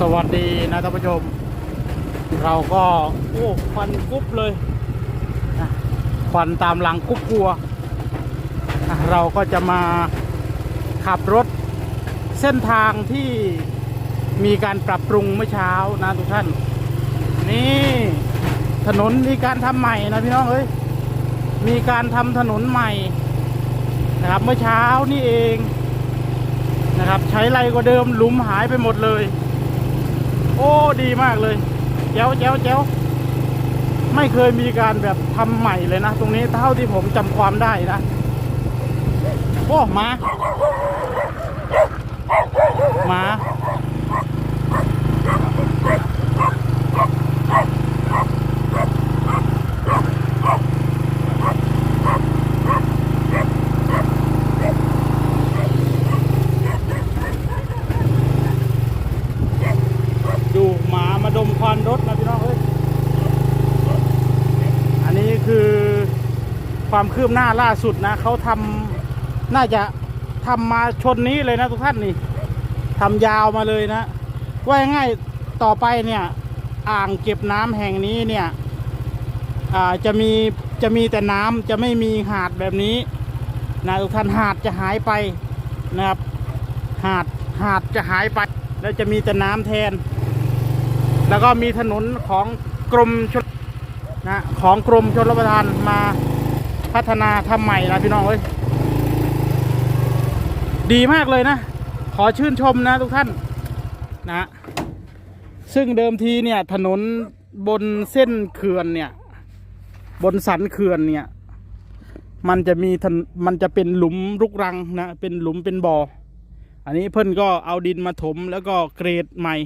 สวัสดีนะท่านผู้ชม เราก็โอ้ควันกุ๊บเลยควันตามหลังกุ๊บกลัว เราก็จะมาขับรถเส้นทางที่มีการปรับปรุงเมื่อเช้านะทุกท่าน นี่ถนนมีการทำใหม่นะพี่น้องเอ้ยมีการทำถนนใหม่นะครับเมื่อเช้านี่เองนะครับใช้ไรกว่าเดิมหลุมหายไปหมดเลย อ้ดีมากเลยแจ๋วแจ๋วแจ๋วไม่เคยมีการแบบทำใหม่เลยนะ ตรงนี้เท่าที่ผมจำความได้นะ โอ้หมาหมา ดูห มามควันรถนะพี่น้องเอ้ยอันนี้คือความคืบหน้าล่าสุดนะเขาทำน่าจะทำมาชนนี้เลยนะทุกท่านนี่ทำยาวมาเลยนะ ว่าง่ายต่อไปเนี่ยอ่างเก็บน้ำแห่งนี้เนี่ยอ่าจะมีจะมีแต่น้ำจะไม่มีหาดแบบนี้นะทุกท่านหาดจะหายไปนะครับหาดหาดจะหายไป แล้วจะมีแต่น้ำแทน แล้วก็มีถนนของกรมชลนะของกรมชลประทานมาพัฒนาทำใหม่นะพี่น้องเอ้ยดีมากเลยนะ ขอชื่นชมนะทุกท่านนะ ซึ่งเดิมทีเนี่ยถนนบนเส้นเขื่อนเนี่ย บนสันเขื่อนเนี่ย มันจะมีถนมันจะเป็นหลุมรุกรังนะ เป็นหลุมเป็นบ่อ อันนี้เพิ่นก็เอาดินมาถมแล้วก็เกรดใหม่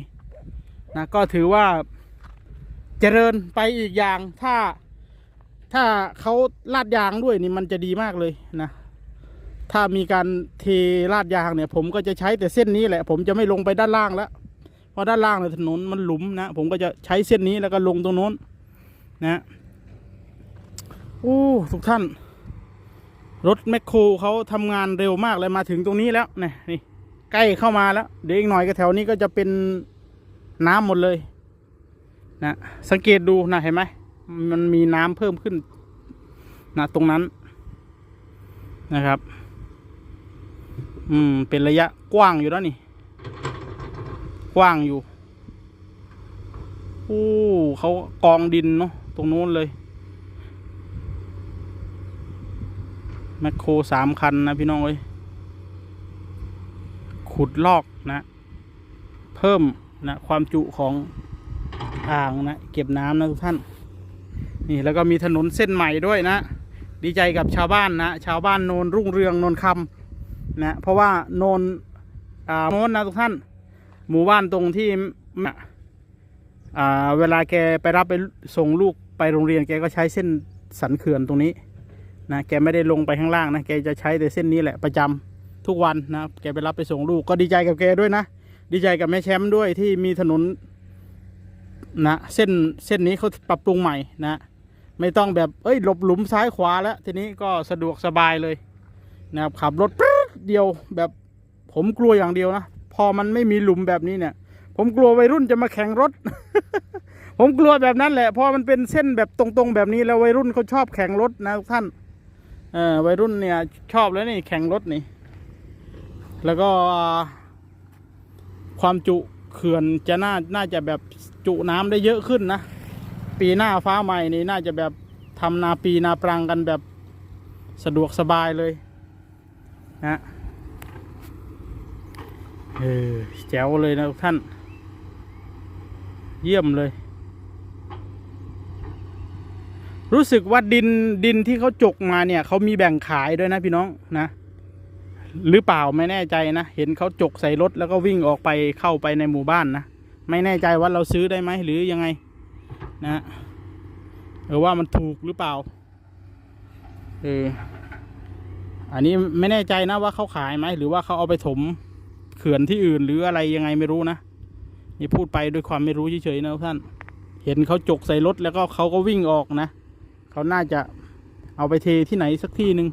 นะก็ถือว่าเจริญไปอีกอย่างถ้าถ้าเขาลาดยางด้วยนี่มันจะดีมากเลยนะ ถ้ามีการเทลาดยางเนี่ย ผมก็จะใช้แต่เส้นนี้แหละ ผมจะไม่ลงไปด้านล่างแล้วเพราะด้านล่างเนี่ยถนนมันหลุมนะผมก็จะใช้เส้นนี้แล้วก็ลงตรงโน้นนะโอ้ทุกท่าน รถแมคโครเขาทำงานเร็วมากเลยมาถึงตรงนี้แล้วนี่นี่ใกล้เข้ามาแล้ว เดี๋ยวอีกหน่อยก็แถวนี้ก็จะเป็น น้ำหมดเลยนะสังเกตดูนะเห็นไหมมันมีน้ำเพิ่มขึ้นนะตรงนั้นนะครับ อืม เป็นระยะกว้างอยู่แล้วนี่ กว้างอยู่โอ้เขากองดินเนาะตรงนู้นเลยแมคโครสามคันนะพี่น้องเอ้ยขุดลอกนะ เพิ่ม นะความจุของอ่างนะเก็บน้ำนะทุกท่าน นี่แล้วก็มีถนนเส้นใหม่ด้วยนะ ดีใจกับชาวบ้านนะ ชาวบ้านโนนรุ่งเรืองโนนคำนะเพราะว่าโนนอ่าโนนนะทุกท่าน หมู่บ้านตรงที่อ่าเวลาแกไปรับไปส่งลูกไปโรงเรียนแกก็ใช้เส้นสันเขื่อนตรงนี้นะแกไม่ได้ลงไปข้างล่างนะแกจะใช้แต่เส้นนี้แหละประจำทุกวันนะแกไปรับไปส่งลูกก็ดีใจกับแกด้วยนะ ดีใจกับแม่แชมป์ด้วยที่มีถนนนะเส้นเส้นนี้เขาปรับปรุงใหม่นะไม่ต้องแบบเอ้ยหลบหลุมซ้ายขวาแล้วทีนี้ก็สะดวกสบายเลยนะครับขับรถเดียวแบบผมกลัวอย่างเดียวนะพอมันไม่มีหลุมแบบนี้เนี่ย ผมกลัววัยรุ่นจะมาแข่งรถ ผมกลัวแบบนั้นแหละพราะมันเป็นเส้นแบบตรงๆ แบบนี้แล้ววัยรุ่นเขาชอบแข่งรถนะทุกท่านเออวัยรุ่นเนี่ยชอบแล้วนี่แข่งรถนี่ แล้วก็ ความจุเขื่อนจะน่าน่าจะแบบจุน้ำได้เยอะขึ้นนะ ปีหน้าฟ้าใหม่นี่น่าจะแบบทำนาปีนาปรังกันแบบสะดวกสบายเลยนะเออแจ๋วเลยนะทุกท่าน เยี่ยมเลย รู้สึกว่าดินดินที่เขาจกมาเนี่ยเขามีแบ่งขายด้วยนะพี่น้องนะ หรือเปล่าไม่แน่ใจนะ เห็นเขาจกใส่รถแล้วก็วิ่งออกไปเข้าไปในหมู่บ้านนะ ไม่แน่ใจว่าเราซื้อได้ไหมหรือยังไงนะหรือว่ามันถูกหรือเปล่าเอออันนี้ไม่แน่ใจนะว่าเขาขายไหมหรือว่าเขาเอาไปถมเขื่อนที่อื่นหรืออะไรยังไงไม่รู้นะนี่พูดไปด้วยความไม่รู้เฉยๆนะท่าน เห็นเขาจกใส่รถแล้วก็เขาก็วิ่งออกนะเขาน่าจะเอาไปเทที่ไหนสักที่หนึ่ง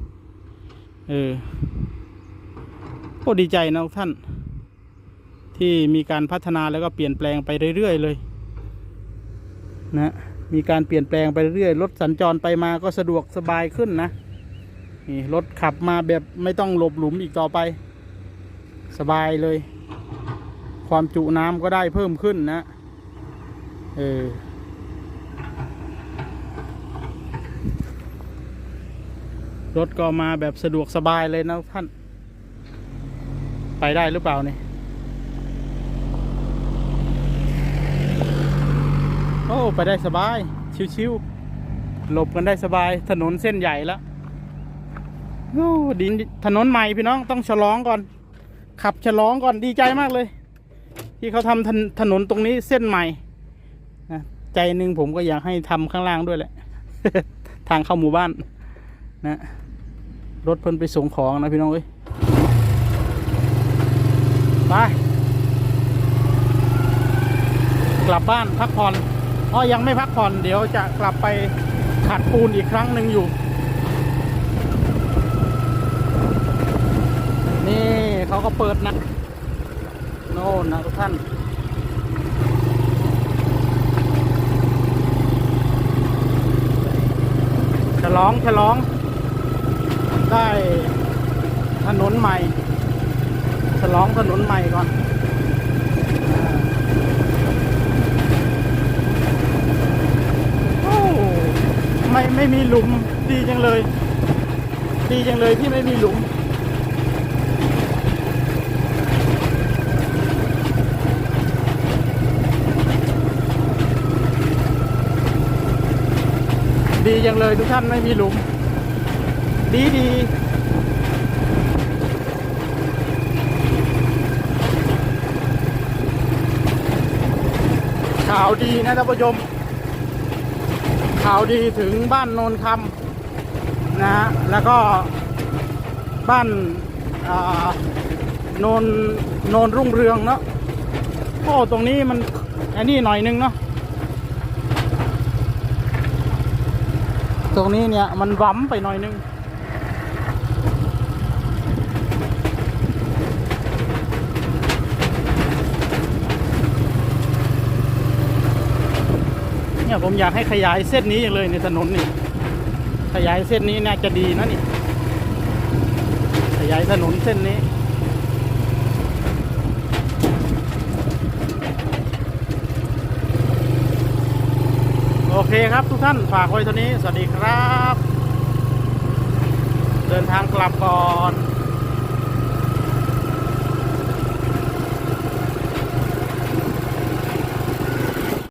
เออ ก็ดีใจนะทุกท่าน ที่มีการพัฒนาแล้วก็เปลี่ยนแปลงไปเรื่อยๆเลย นะมีการเปลี่ยนแปลงไปเรื่อยรถสัญจรไปมาก็สะดวกสบายขึ้นนะนี่รถขับมาแบบไม่ต้องหลบหลุมอีกต่อไป สบายเลย ความจุน้ำก็ได้เพิ่มขึ้นนะเออรถก็มาแบบสะดวกสบายเลยนะท่าน ไปได้หรือเปล่านี่โอ้ไปได้สบาย ชิวๆหลบกันได้สบายถนนเส้นใหญ่แล้วโอ้ดินถนนใหม่พี่น้องต้องฉลองก่อน ขับฉลองก่อนดีใจมากเลย ที่เขาทำถนถนนตรงนี้เส้นใหม่นะใจหนึ่งผมก็อยากให้ทำข้างล่างด้วยแหละ ทางเข้าหมู่บ้านนะรถเพิ่นไปส่งของนะพี่น้องเอ้ย ไป กลับบ้านพักผ่อนอ๋อยังไม่พักผ่อน เดี๋ยวจะกลับไปขัดปูนอีกครั้งหนึ่งอยู่ นี่เขาก็เปิดนะ โน่นนะทุกท่านฉลองฉลองได้ถนนใหม่ ฉลองถนนใหม่ก่อนโอ้ไม่ไม่มีหลุมดีจังเลย ดีจังเลยที่ไม่มีหลุมดีจังเลยทุกท่านไม่มีหลุม ดีดี ข่าวดีนะท่านผู้ชมข่าวดีถึงบ้านโนนคำนะฮะแล้วก็บ้านโนนโนนรุ่งเรืองเนาะโอ้ตรงนี้มันอันนี้หน่อยนึงเนาะตรงนี้เนี่ยมันว้ำไปหน่อยนึง เนี่ยผมอยากให้ขยายเส้นนี้อย่างเลยในถนนนี่ ขยายเส้นนี้น่าจะดีนะนี่ ขยายถนนเส้นนี้โอเคครับทุกท่านฝากไว้เท่านี้ สวัสดีครับ เดินทางกลับก่อน